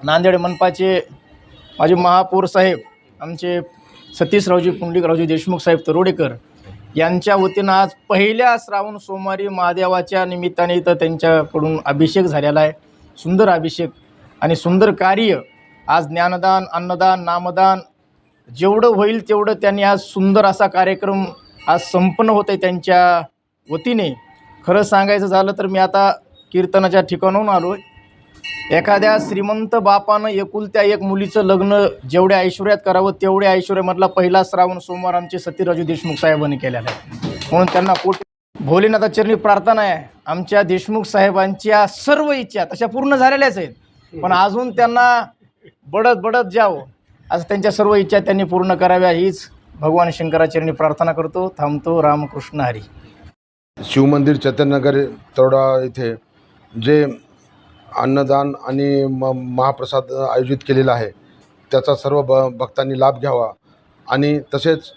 नांदेड मनपाचे माझे महापौर साहेब आमचे सतीशरावजी पुंडलिकरावजी देशमुख साहेब तरोडेकर यांच्या वतीनं आज पहिल्या श्रावण सोमवारी महादेवाच्या निमित्ताने इथं त्यांच्याकडून अभिषेक झालेला आहे. सुंदर अभिषेक आणि सुंदर कार्य. आज ज्ञानदान अन्नदान नामदान जेवढं होईल तेवढं त्यांनी आज सुंदर असा कार्यक्रम आज संपन्न होत आहे त्यांच्या वतीने. खरं सांगायचं झालं तर मी आता कीर्तनाच्या ठिकाणाहून आलो आहे एखाद्या श्रीमंत बापानं एकुलत्या एक मुलीचं लग्न जेवढ्या ऐश्वर्यात करावं तेवढ्या ऐश्वर्यामधला पहिला श्रावण सोमवार आमचे सतीराजू देशमुख साहेबांनी केलेला आहे. म्हणून त्यांना कोट भोलेनाथाचरणी प्रार्थना आहे. आमच्या देशमुख साहेबांच्या सर्व इच्छा तशा पूर्ण झालेल्याच आहेत. पण अजून त्यांना बढत बढत जावं असं त्यांच्या सर्व इच्छा त्यांनी पूर्ण कराव्या. हीच भगवान शंकराचरणी प्रार्थना करतो. थांबतो. रामकृष्ण हरी. शिवमंदिर चैतन्यनगर तरोडा इथे जे अन्नदान आणि म महाप्रसाद आयोजित केलेला आहे. त्याचा सर्व ब भक्तांनी लाभ घ्यावा. आणि तसेच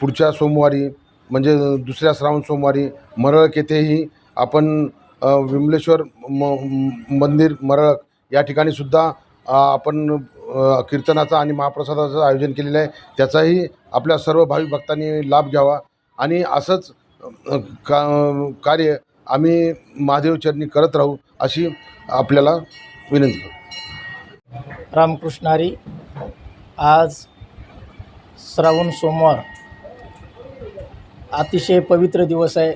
पुढच्या सोमवारी म्हणजे दुसऱ्या श्रावण सोमवारी मरळक येथेही आपण विमलेश्वर म मंदिर मरळक या ठिकाणी सुद्धा आपण कीर्तनाचा आणि महाप्रसादाचं आयोजन केलेलं आहे. त्याचाही आपल्या सर्व भाविक भक्तांनी लाभ घ्यावा. आणि असंच का कार्य आम्ही महादेवचरणी करत राहू. अशी आपल्याला विनंती करतो. रामकृष्णारी आज श्रावण सोमवार अतिशय पवित्र दिवस आहे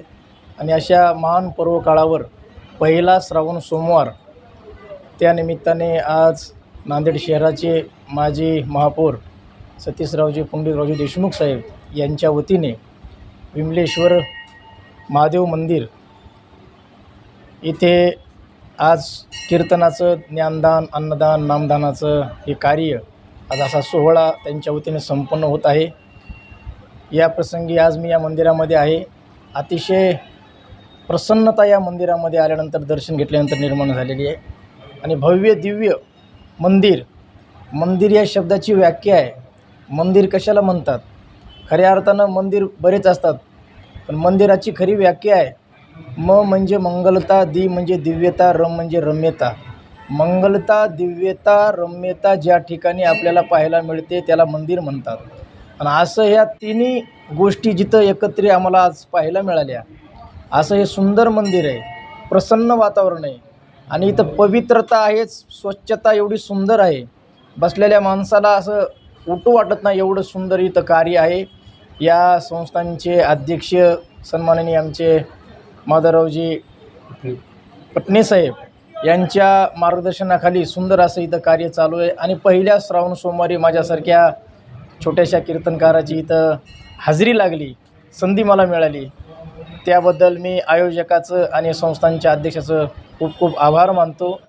आणि अशा महान पर्व काळावर पहिला श्रावण सोमवार त्यानिमित्ताने आज नांदेड शहराचे माजी महापौर सतीशरावजी पुंडलिकरावजी देशमुख साहेब यांच्या वतीने विमलेश्वर महादेव मंदिर इथे आज कीर्तनाचं ज्ञानदान अन्नदान नामदानाचं हे कार्य आज असा सोहळा त्यांच्या वतीने संपन्न होत आहे. या प्रसंगी आज मी या मंदिरामध्ये आहे. अतिशय प्रसन्नता या मंदिरामध्ये आल्यानंतर दर्शन घेतल्यानंतर निर्माण झालेली आहे. आणि भव्य दिव्य मंदिर मंदिर या शब्दाची व्याख्या आहे. मंदिर कशाला म्हणतात? खऱ्या अर्थानं मंदिर बरेच असतात पण मंदिराची खरी व्याख्या आहे. म म्हणजे मंगलता दि म्हणजे दिव्यता रम म्हणजे रम्यता. मंगलता दिव्यता रम्यता ज्या ठिकाणी आपल्याला पाहायला मिळते त्याला मंदिर म्हणतात. आणि असं ह्या तिन्ही गोष्टी जिथं एकत्रित आम्हाला आज पाहायला मिळाल्या असं हे सुंदर मंदिर आहे प्रसन्न वातावरण आहे. आणि इथं पवित्रता आहे स्वच्छता एवढी सुंदर आहे. बसलेल्या माणसाला असं उठू वाटत नाही एवढं सुंदर इथं कार्य आहे. या संस्थांचे अध्यक्ष सन्माननीय आमचे माधवरावजी पटणेसाहेब यांच्या मार्गदर्शनाखाली सुंदर असं इथं कार्य चालू आहे. आणि पहिल्या श्रावण सोमवारी माझ्यासारख्या छोट्याशा कीर्तनकाराची इथं हजेरी लागली संधी मला मिळाली. त्याबद्दल मी आयोजकाचं आणि संस्थांच्या अध्यक्षाचं खूप खूप आभार मानतो.